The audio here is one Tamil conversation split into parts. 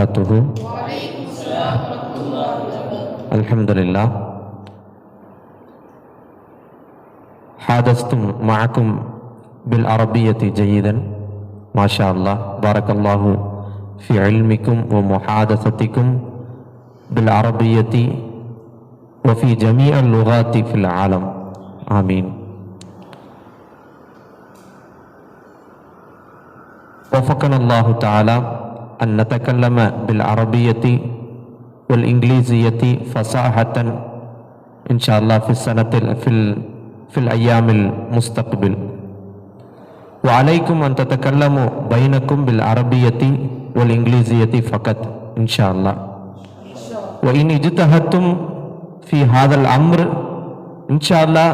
وبركاته. الحمد لله حادثتم معكم بالعربية جيدا ما شاء الله بارك الله في علمكم ومحادثتكم بالعربية وفي جميع اللغات في العالم آمين وفقنا الله تعالى أن نتكلم بالعربية والإنجليزية فصاحة إن شاء الله في السنة في, في الأيام المستقبل. وعليكم أن تتكلموا بينكم بالعربية والإنجليزية فقط إن شاء الله. وإن اجتهدتم في هذا الأمر إن شاء الله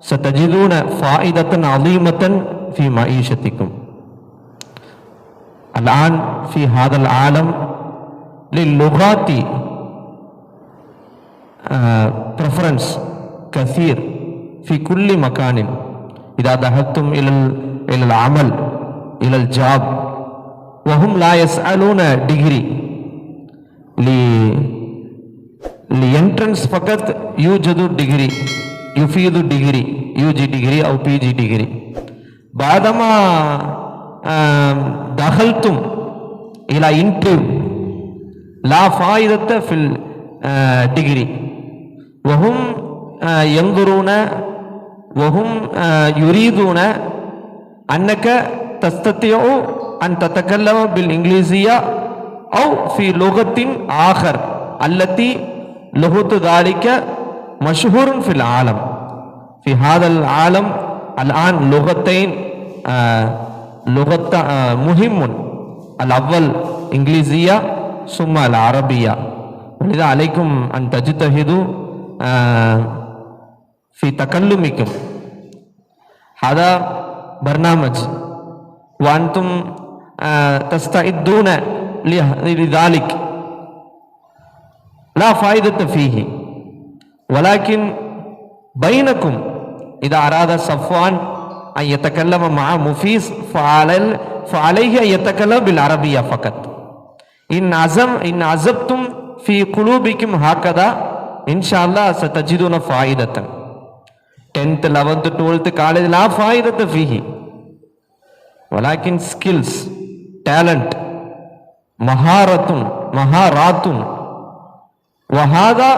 ستجدون فائدة عظيمة في معيشتكم. الآن في هذا العالم للغات preference كثير في كل مكان إذا ذهبتم إلى إلى العمل إلى الجاب وهم لا يسألون ديجري لينترنس فقط يوجد ديجري يفيد ديجري يوجي ديجري أو بي جي ديجري بعدما தகல்தும் இலா இன்ட்ரிவ் லா ஃபாயிதத்தை ஃபில் டிகிரி. வஹும் எங்குரூன வஹும் யுரீதூன அன்னக்க தஸ்தத்தியோ அன் தத்தக்கல்லம பில் இங்கிலீசியா அவு ஃபி லோகத்தின் ஆகர் அல்லத்தி லொகுத்து தாலிக்க மஷ்ஹூரும் ஃபில் ஆலம். ஃபி ஹாதல் ஆலம் அல் ஆன் லொகத்தைன் لغة مهم. الأول إنجليزية ثم العربية. ولذا عليكم أن تجتهدوا في تكلمكم. هذا برنامج. وأنتم تستعدون لذلك. لا فائدة فيه. ولكن بينكم إذا أراد صفوان أن يتكلم مع مفيس فعليه أن يتكلم بالعربية فقط إن عزم إن عزبتم في قلوبكم هكذا إن شاء الله ستجدون فائدة 10th 11th 12th college لا فائدة فيه ولكن skills talent مهارة مهارات وهذا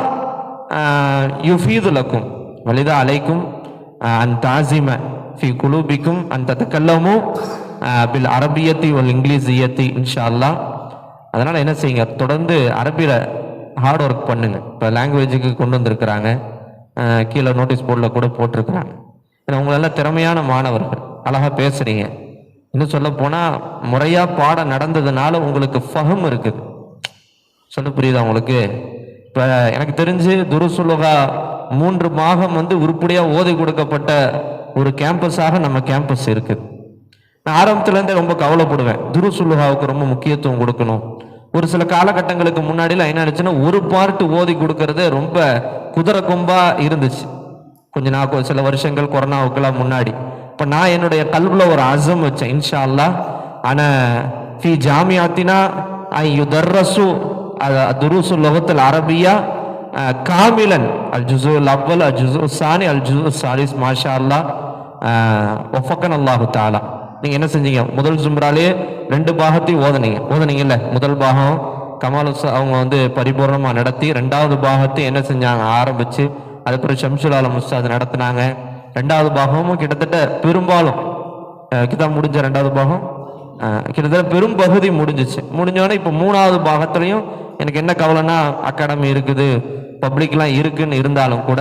يفيد لكم ولذا عليكم அந்த தாசிம ஃபி குலூபிக்கும் அந்த தக்கல்லமு பில் அரபியத்தி ஒல் இங்கிலீஷியத்தி இன்ஷா அல்லா அதனால் என்ன செய்யுங்க தொடர்ந்து அரபியில் ஹார்ட் ஒர்க் பண்ணுங்க இப்போ லாங்குவேஜுக்கு கொண்டு வந்திருக்கிறாங்க கீழே நோட்டீஸ் போர்டில் கூட போட்டிருக்கிறாங்க ஏன்னா உங்களெல்லாம் திறமையான மாணவர்கள் அழகாக பேசுகிறீங்க இன்னும் சொல்ல போனால் முறையாக பாடம் நடந்ததுனால உங்களுக்கு ஃபஹம் இருக்குது. சொல்ல புரியுதா உங்களுக்கு? இப்போ எனக்கு தெரிஞ்சு துருசுலகா மூன்று மாதம் வந்து உருப்படியாக ஓதி கொடுக்கப்பட்ட ஒரு கேம்பஸாக நம்ம கேம்பஸ் இருக்குது நான் ஆரம்பத்துலேருந்தே ரொம்ப கவலைப்படுவேன். துருசுலுகாவுக்கு ரொம்ப முக்கியத்துவம் கொடுக்கணும். ஒரு சில காலகட்டங்களுக்கு முன்னாடியில் என்ன ஆச்சுன்னா ஒரு பார்ட்டு ஓதி கொடுக்கறது ரொம்ப குதிரை கொம்பாக இருந்துச்சு. கொஞ்சம் நான் சில வருஷங்கள் கொரோனாவுக்கெல்லாம் முன்னாடி. இப்போ நான் என்னுடைய கல்வில் ஒரு அசம் வச்சேன் இன்ஷா அல்லா ஆனால் ஃபி ஜாமியாத்தினா ஐ யுதர்ரசு துருசு லோகத்தில் அரபியா காமிலன் அல் ஜுசு அவ்வல் அல் ஜுசு சானி அல் ஜுசு சாலிஸ் மாஷா அல்லா ஒஃபக்கன் அல்லாஹு தாலா நீங்கள் என்ன செஞ்சீங்க முதல் ஜும்ராலே ரெண்டு பாகத்தையும் ஓதனீங்க ஓதனீங்கல்ல முதல் பாகம் கமால் அவங்க வந்து பரிபூர்ணமாக நடத்தி ரெண்டாவது பாகத்தை என்ன செஞ்சாங்க ஆரம்பித்து அதுக்கப்புறம் ஷம்சுல் ஆலம் உஸ்தாத் நடத்தினாங்க ரெண்டாவது பாகமும் கிட்டத்தட்ட பெரும்பாலும் கிதா முடிஞ்ச ரெண்டாவது பாகம் கிட்டத்தட்ட பெரும் பகுதி முடிஞ்சிச்சு. முடிஞ்சோடனே இப்போ மூணாவது பாகத்துலையும் எனக்கு என்ன கவலைன்னா அகாடமி இருக்குது பப்ளிக்லாம் இருக்குன்னு இருந்தாலும் கூட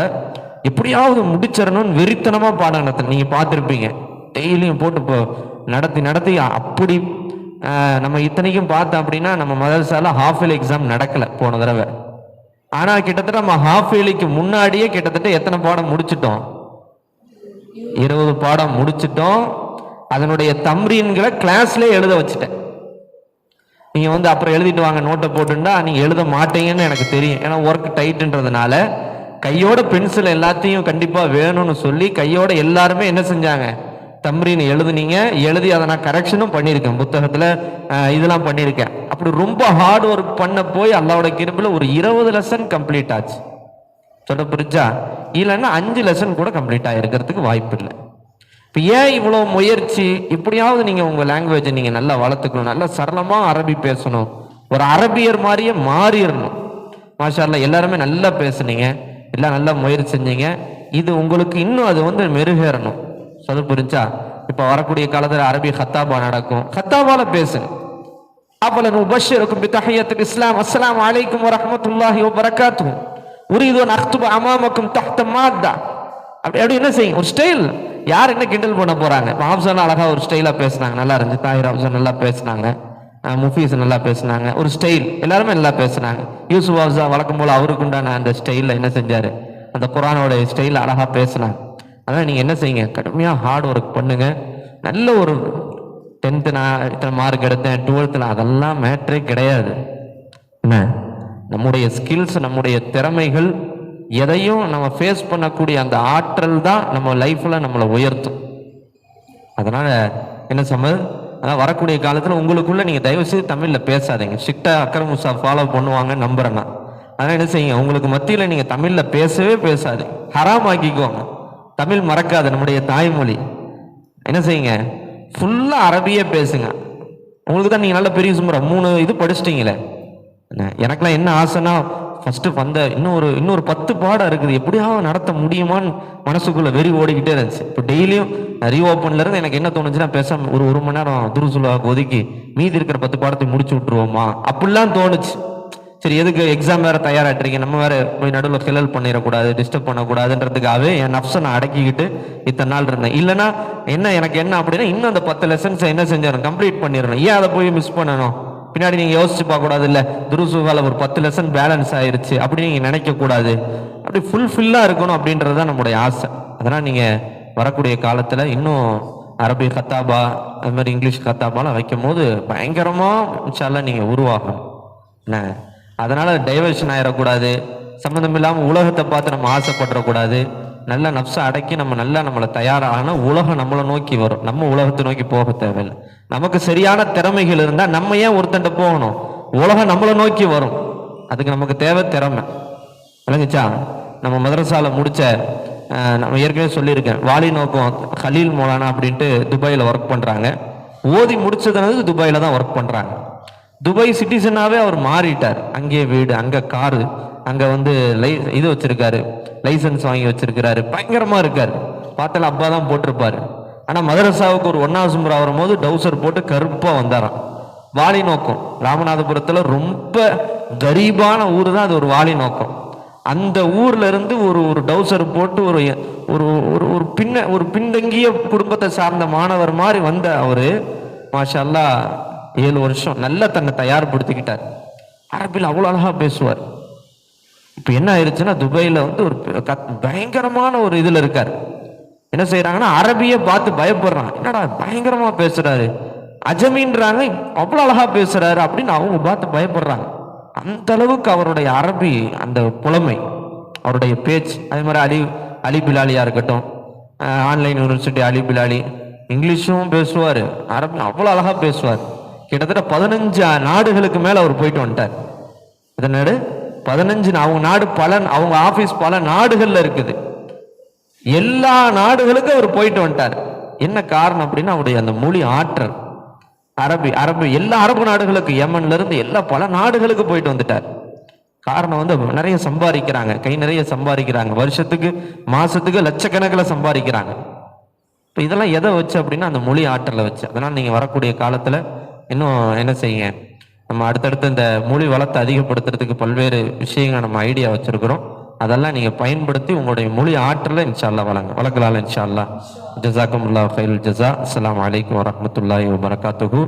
எப்படியாவது முடிச்சிடணும்னு வெறித்தனமாக பாடம் நடத்த நீங்கள் பார்த்துருப்பீங்க. டெய்லியும் போட்டு இப்போ நடத்தி நடத்தி அப்படி நம்ம இத்தனைக்கும் பார்த்தோம் அப்படின்னா நம்ம மதரசால ஹாஃப் இயர்லி எக்ஸாம் நடக்கலை போன தடவை. ஆனால் கிட்டத்தட்ட நம்ம ஹாஃப் இயர்லிக்கு முன்னாடியே கிட்டத்தட்ட எத்தனை பாடம் முடிச்சிட்டோம்? இருபது பாடம் முடிச்சிட்டோம். அதனுடைய தம்ரீன்களை கிளாஸ்லேயே எழுத வச்சுட்டேன். நீங்கள் வந்து அப்புறம் எழுதிட்டு வாங்க நோட்டை போட்டுண்டா நீங்கள் எழுத மாட்டீங்கன்னு எனக்கு தெரியும். ஏன்னா ஒர்க் டைட்டுன்றதுனால கையோட பென்சில் எல்லாத்தையும் கண்டிப்பாக வேணும்னு சொல்லி கையோட எல்லாருமே என்ன செஞ்சாங்க? தம்ரீன் எழுதுனீங்க எழுதி அதை நான் கரெக்ஷனும் பண்ணியிருக்கேன். புத்தகத்தில் இதெல்லாம் பண்ணியிருக்கேன். அப்படி ரொம்ப ஹார்ட் ஒர்க் பண்ண போய் அல்லாவோட கிருப்பில் ஒரு இருபது லெசன் கம்ப்ளீட் ஆச்சு. சொல்ல புரிஞ்சா? இல்லைன்னா அஞ்சு லெசன் கூட கம்ப்ளீட் ஆகிருக்கிறதுக்கு வாய்ப்பு இல்லை. இப்போ ஏன் இவ்வளோ முயற்சி? இப்படியாவது நீங்கள் உங்கள் லாங்குவேஜை நீங்கள் நல்லா வளர்த்துக்கணும். நல்லா சரளமாக அரபி பேசணும். ஒரு அரபியர் மாதிரியே மாறிடணும். மாஷால்ல எல்லாருமே நல்லா பேசுனீங்க. எல்லாம் நல்லா முயற்சி செஞ்சீங்க. இது உங்களுக்கு இன்னும் அது வந்து மெருகேறணும். சொல்ல புரிஞ்சா? இப்போ வரக்கூடிய காலத்தில் அரபி ஹத்தாபா நடக்கும். ஹத்தாபால பேசுங்க. அப்பல உபஷருக்கும் பித்தஹியத்துக்கு இஸ்லாம். அஸ்லாம் அலைக்கும் வரமத்துல்லாஹி வரகாத்தும் உரிதோ நஹ்துப அமாமக்கும் தஹ்த மாத்தா. அப்படி அப்படி என்ன செய்யும் ஒரு ஸ்டைல் யார் என்ன கிண்டல் பண்ண போறாங்க? இப்போ ஆப்சன் அழகா ஒரு ஸ்டைலா பேசுனாங்க. நல்லா இருந்துச்சு. தாயிர் ஆப்சன் நல்லா பேசுனாங்க. முஃபீஸ் நல்லா பேசுனாங்க. ஒரு ஸ்டைல் எல்லாருமே நல்லா பேசுனாங்க. யூசுப் ஆப்சா வழக்கம் போல அவருக்கு உண்டான அந்த ஸ்டைலில் என்ன செஞ்சாரு? அந்த குரானோட ஸ்டைல் அழகா பேசினாங்க. அதான் நீங்க என்ன செய்யுங்க? கடுமையா ஹார்ட் ஒர்க் பண்ணுங்க. நல்ல ஒரு டென்த்து நான் இத்தனை மார்க் எடுத்தேன். டுவெல்த்தில் அதெல்லாம் மேட்ரே கிடையாது. என்ன? நம்முடைய ஸ்கில்ஸ் நம்முடைய திறமைகள் எதையும் நம்ம ஃபேஸ் பண்ணக்கூடிய அந்த ஆற்றல் தான் நம்ம லைஃப்பில் நம்மளை உயர்த்தும். அதனால் என்ன சமல் அதான் வரக்கூடிய காலத்தில் உங்களுக்குள்ளே நீங்கள் தயவுசெய்து தமிழில் பேசாதீங்க. ஸ்ட்ரிக்டாக அக்கரமுசா ஃபாலோ பண்ணுவாங்க நம்புறேன் அதனால் என்ன செய்யுங்க? உங்களுக்கு மத்தியில் நீங்கள் தமிழில் பேசவே பேசாது. ஹராம் தமிழ் மறக்காது நம்முடைய தாய்மொழி. என்ன செய்யுங்க? ஃபுல்லாக அரபியே பேசுங்க. உங்களுக்கு தான் நீங்கள் நல்ல பெரிய சுமரா மூணு இது படிச்சிட்டிங்களே. என்ன? எனக்கெல்லாம் என்ன ஆசைன்னா ஃபஸ்ட்டு வந்த இன்னொரு இன்னொரு பத்து பாடம் இருக்குது. எப்படியாவது நடத்த முடியுமான்னு மனசுக்குள்ளே வெறி ஓடிக்கிட்டே இருந்துச்சு. இப்போ டெய்லியும் ரீஓப்பன்ல இருந்து எனக்கு என்ன தோணுச்சுன்னா பேசாம ஒரு ஒரு மணி நேரம் துருசுலாவுக்கு ஒதுக்கி மீதி இருக்கிற பத்து பாடத்தை முடிச்சு விட்டுருவோமா? அப்படிலாம் தோணுச்சு. சரி எதுக்கு எக்ஸாம் வேற தயாராட்டுறீங்க நம்ம வேற போய் நடுவில் கிளல் பண்ணிடக்கூடாது டிஸ்டர்ப் பண்ணக்கூடாதுன்றதுக்காகவே என் நப்ஸை நான் அடக்கிக்கிட்டு இத்தனை நாள் இருந்தேன். இல்லைன்னா என்ன எனக்கு என்ன அப்படின்னா இன்னும் அந்த பத்து லெசன்ஸ் என்ன செஞ்சிடணும்? கம்ப்ளீட் பண்ணிடணும். ஏன் அதை போய் மிஸ் பண்ணணும்? பின்னாடி நீங்க யோசிச்சு பார்க்க கூடாது இல்ல துருசுகால ஒரு பத்து லெசன் பேலன்ஸ் ஆயிருச்சு. அப்படி நீங்க நினைக்க கூடாது அப்படி ஃபுல்ஃபில்லா இருக்கணும் அப்படின்றது தான் நம்முடைய ஆசை. அதனால் நீங்க வரக்கூடிய காலத்துல இன்னும் அரபி கத்தாபா அது மாதிரி இங்கிலீஷ் கத்தாபாலாம் வைக்கும் போது பயங்கரமா இன்ஷால்லா நீங்க உருவாகணும். என்ன? அதனால டைவர்ஷன் ஆயிடக்கூடாது சம்மந்தம் இல்லாமல் உலகத்தை பார்த்து நம்ம ஆசைப்படக்கூடாது நல்ல நப்சை அடக்கி நம்ம நல்லா நம்மளை தயாராகனா உலகம் நம்மளை நோக்கி வரும். நம்ம உலகத்தை நோக்கி போக தேவையில்லை. நமக்கு சரியான திறமைகள் இருந்தால் நம்ம ஏன் ஒருத்தண்ட போகணும்? உலகம் நம்மளை நோக்கி வரும். அதுக்கு நமக்கு தேவை திறமை. விளங்குச்சா? நம்ம மதரசால முடிச்ச நம்ம ஏற்கனவே சொல்லியிருக்கேன். வாலி நோக்கம் ஹலீல் மோலானா அப்படின்ட்டு துபாயில் ஒர்க் பண்ணுறாங்க ஓதி முடிச்சதுனது துபாயில் தான் ஒர்க் பண்ணுறாங்க துபாய் சிட்டிசனாகவே அவர் மாறிட்டார். அங்கேயே வீடு அங்கே காரு அங்கே வந்து லை இது வச்சிருக்காரு லைசன்ஸ் வாங்கி வச்சிருக்கிறாரு. பயங்கரமாக இருக்கார். பார்த்தால அப்பா தான் போட்டிருப்பாரு. ஆனால் மதரசாவுக்கு ஒரு ஒன்னாவது சும்பர் வரும்போது டவுசர் போட்டு கருப்பாக வந்தாராம். வாலி நோக்கம். ராமநாதபுரத்தில் ரொம்ப கரீபான ஊர் தான் அது ஒரு வாலி நோக்கம். அந்த ஊர்ல இருந்து ஒரு ஒரு டவுசர் போட்டு ஒரு ஒரு ஒரு ஒரு பின்ன ஒரு பின்தங்கிய குடும்பத்தை சார்ந்த மாணவர் மாதிரி வந்த அவரு. மாஷல்லா ஏழு வருஷம் நல்லா தன்னை தயார்படுத்திக்கிட்டார். அரபில் அவ்வளோ அழகாக பேசுவார். இப்போ என்ன ஆயிடுச்சுன்னா துபாயில் வந்து ஒரு கத்- பயங்கரமான ஒரு இதில் இருக்கார். என்ன செய்கிறாங்கன்னா அரபியை பார்த்து பயப்படுறான். என்னடா பயங்கரமாக பேசுகிறாரு அஜமின்றாங்க அவ்வளோ அழகாக பேசுகிறாரு அப்படின்னு அவங்க பார்த்து பயப்படுறாங்க. அந்த அளவுக்கு அவருடைய அரபி அந்த புலமை அவருடைய பேச்சு. அதே மாதிரி அலி அலி பிலாலியாக இருக்கட்டும் ஆன்லைன் யூனிவர்சிட்டி அலி பிலாலி இங்கிலீஷும் பேசுவார். அரபி அவ்வளோ அழகாக பேசுவார். கிட்டத்தட்ட பதினஞ்சு நாடுகளுக்கு மேல அவர் போயிட்டு வந்துட்டார். இதனாடு பதினஞ்சு அவங்க நாடு பல அவங்க ஆபீஸ் பல நாடுகள்ல இருக்குது. எல்லா நாடுகளுக்கும் அவர் போயிட்டு வந்துட்டார். என்ன காரணம் அப்படின்னா அவருடைய அந்த மொழி ஆற்றல். அரபி அரபு எல்லா அரபு நாடுகளுக்கு யமன்ல இருந்து எல்லா பல நாடுகளுக்கு போயிட்டு வந்துட்டார். காரணம் வந்து நிறைய சம்பாதிக்கிறாங்க. கை நிறைய சம்பாதிக்கிறாங்க. வருஷத்துக்கு மாசத்துக்கு லட்சக்கணக்கில் சம்பாதிக்கிறாங்க. இப்போ இதெல்லாம் எதை வச்சு அப்படின்னா அந்த மொழி ஆற்றலை வச்சு. அதனால் நீங்கள் வரக்கூடிய காலத்தில் இன்னும் என்ன செய்யுங்க? நம்ம அடுத்தடுத்து இந்த மொழி வளத்தை அதிகப்படுத்துறதுக்கு பல்வேறு விஷயங்களை நம்ம ஐடியா வச்சிருக்கிறோம். அதெல்லாம் நீங்கள் பயன்படுத்தி உங்களுடைய மொழி ஆற்றலை இன்ஷால்லா வளங்க வழங்க வழங்கலாம் இன்ஷா அல்லாஹ் ஃபைல் ஜசா அஸ்லாம் வலைக்கம் வரமத்துல்லாஹி வரகாத்துகு